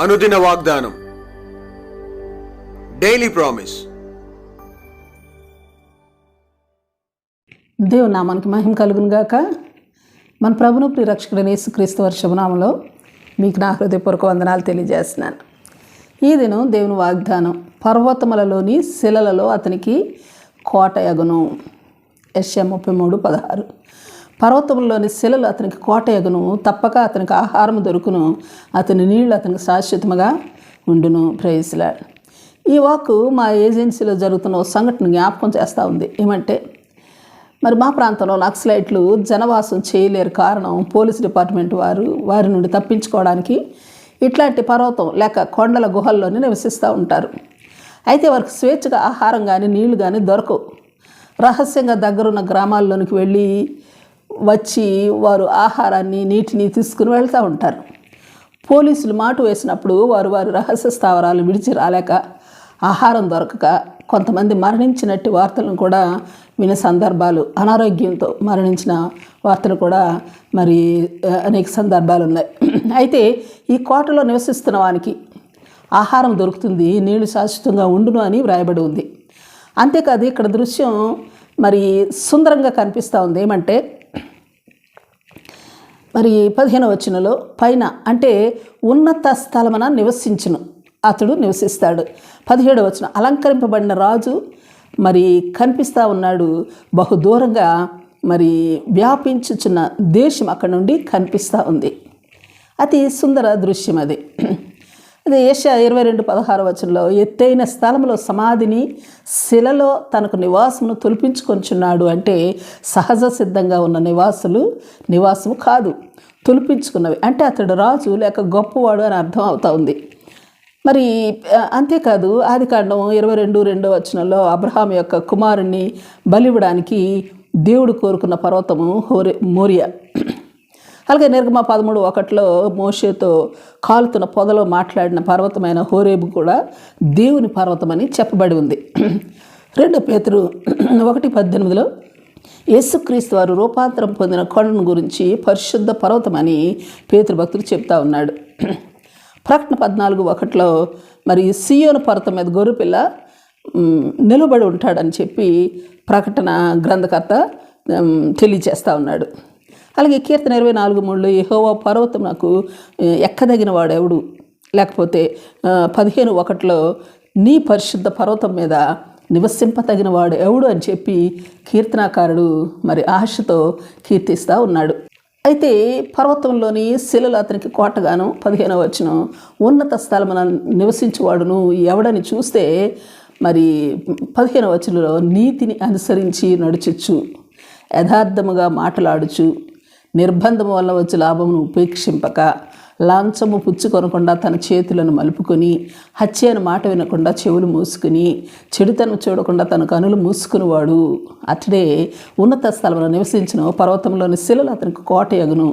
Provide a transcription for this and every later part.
అనుదిన వాగ్దానం. Daily promise దేవుని నామానికి మహిమ కలుగును గాక. మన ప్రభును ప్రిరక్షకుడైన యేసుక్రీస్తు వారి శుభనామంలో మీకు నా హృదయపూర్వక వందనాలు తెలియజేస్తున్నాను. ఈ దినం దేవుని వాగ్దానం పర్వతములలోని శిలలలో అతనికి కోట ఎగును. ఎస్ఎం ముప్పై మూడు పదహారు. పర్వతంలోని శిలలు అతనికి కోట ఎగును తప్పక అతనికి ఆహారం దొరుకును. అతని నీళ్ళు అతనికి శాశ్వతముగా ఉండును. ప్రేయస్లా ఈ వాక్ మా ఏజెన్సీలో జరుగుతున్న ఓ సంఘటన జ్ఞాపకం చేస్తూ ఉంది. ఏమంటే మరి మా ప్రాంతంలో నక్సలైట్లు జనవాసం చేయలేరు కారణం పోలీస్ డిపార్ట్మెంట్ వారు వారి నుండి తప్పించుకోవడానికి ఇట్లాంటి పర్వతం లేక కొండల గుహల్లోనే నివసిస్తూ ఉంటారు. అయితే వారికి స్వేచ్ఛగా ఆహారం కానీ నీళ్ళు కానీ దొరకవు. రహస్యంగా దగ్గరున్న గ్రామాల్లోనికి వెళ్ళి వచ్చి వారు ఆహారాన్ని నీటిని తీసుకుని వెళ్తూ ఉంటారు. పోలీసులు మాటు వేసినప్పుడు వారు వారి రహస్య స్థావరాలు విడిచి రాలేక ఆహారం దొరకక కొంతమంది మరణించినట్టు వార్తలను కూడా వినే సందర్భాలు అనారోగ్యంతో మరణించిన వార్తలు కూడా మరి అనేక సందర్భాలు ఉన్నాయి. అయితే ఈ కోటలో నివసిస్తున్న వానికి ఆహారం దొరుకుతుంది నీళ్ళు శాశ్వతంగా ఉండును అని వ్రాయబడి ఉంది. అంతేకాదు ఇక్కడ దృశ్యం మరి సుందరంగా కనిపిస్తూ ఉంది. ఏమంటే మరి పదిహేను వచనంలో పైన అంటే ఉన్నత స్థలమున నివసించును. అతడు నివసిస్తాడు. పదిహేడు వచనం అలంకరింపబడిన రాజు మరి కనిపిస్తూ ఉన్నాడు. బహు దూరంగా మరి వ్యాపించుచున్న దేశం అక్కడ నుండి కనిపిస్తూ ఉంది. అతి సుందర దృశ్యం అది. అది ఏషియా ఇరవై రెండు పదహారు వచనంలో ఎత్తైన స్థలంలో సమాధిని శిలలో తనకు నివాసమును తొలిపించుకొంచున్నాడు అంటే సహజ సిద్ధంగా ఉన్న నివాసులు నివాసము కాదు తొలిపించుకున్నవి. అంటే అతడు రాజు లేక గొప్పవాడు అని అర్థం అవుతా ఉంది. మరి అంతేకాదు ఆది కాండం ఇరవై రెండు రెండో వచనంలో అబ్రహాం యొక్క కుమారుణ్ణి బలివ్వడానికి దేవుడు కోరుకున్న పర్వతము హోరే మోరియా. అలాగే నిర్గమ పదమూడు ఒకటిలో మోషేతో కాలుతున్న పొదలో మాట్లాడిన పర్వతమైన హోరేబు కూడా దేవుని పర్వతమని చెప్పబడి ఉంది. రెండో పేతురు ఒకటి పద్దెనిమిదిలో యేసుక్రీస్తు వారు రూపాంతరం పొందిన కొండను గురించి పరిశుద్ధ పర్వతమని పేతురు చెప్తా ఉన్నాడు. ప్రకటన పద్నాలుగు ఒకటిలో మరి సియోను పర్వతం మీద గొర్రెపిల్ల నిలబడి ఉంటాడని చెప్పి ప్రకటన గ్రంథకర్త తెలియజేస్తూ ఉన్నాడు. అలాగే కీర్తన ఇరవై నాలుగు మూడులో యహోవా పర్వతం నాకు ఎక్కదగిన వాడెవడు? లేకపోతే పదిహేను ఒకటిలో నీ పరిశుద్ధ పర్వతం మీద నివసింపతగిన వాడు ఎవడు అని చెప్పి కీర్తనాకారుడు మరి ఆశతో కీర్తిస్తూ ఉన్నాడు. అయితే పర్వతంలోని శిలలు అతనికి కోటగాను పదిహేనవ వచ్చిన ఉన్నత స్థలమున నివసించేవాడును ఎవడని చూస్తే మరి పదిహేనవ వచనంలో నీతిని అనుసరించి నడుచొచ్చు యథార్థముగా మాట్లాడుచు నిర్బంధం వల్ల వచ్చే లాభమును ఉపేక్షింపక లాంచము పుచ్చుకొనకుండా తన చేతులను మలుపుకొని హత్య అని మాట వినకుండా చెవులు మూసుకుని చెడుతనం చూడకుండా తన కనులు మూసుకునివాడు. అతడే ఉన్నత స్థలంలో నివసించిన పర్వతంలోని శిలలు అతనికి కోటయగును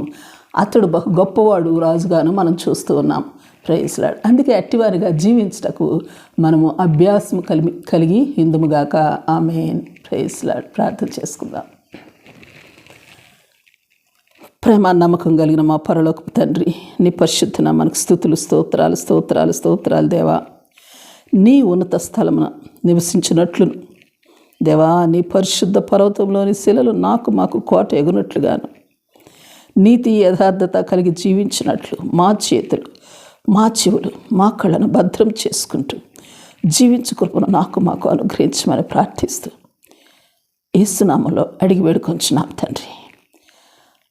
అతడు బహు గొప్పవాడు రాజుగాను మనం చూస్తూ ఉన్నాం. ప్రైస్లాడ్ అందుకే అట్టివారిగా జీవించటకు మనము అభ్యాసం కలిగి కలిగి ఇందుముగాక ఆమెన్ ప్రైస్లాడ్ ప్రార్థన చేసుకుందాం. ప్రేమ నమ్మకం కలిగిన మా పరలోకపు తండ్రి నీ పరిశుద్ధన మనకు స్థుతులు స్తోత్రాలు స్తోత్రాలు స్తోత్రాలు దేవా. నీ ఉన్నత స్థలమున నివసించినట్లు దేవా నీ పరిశుద్ధ పర్వతంలోని శిలలు నాకు మాకు కోట ఎగునట్లుగాను. నీతి యథార్థత కలిగి జీవించినట్లు మా చేతులు మా చెవులు మా కళ్ళను భద్రం చేసుకుంటూ జీవించు కృపను నాకు మాకు అనుగ్రహించమని ప్రార్థిస్తూ ఏసునామలో అడిగి వేడుకొంచున్నాం తండ్రి.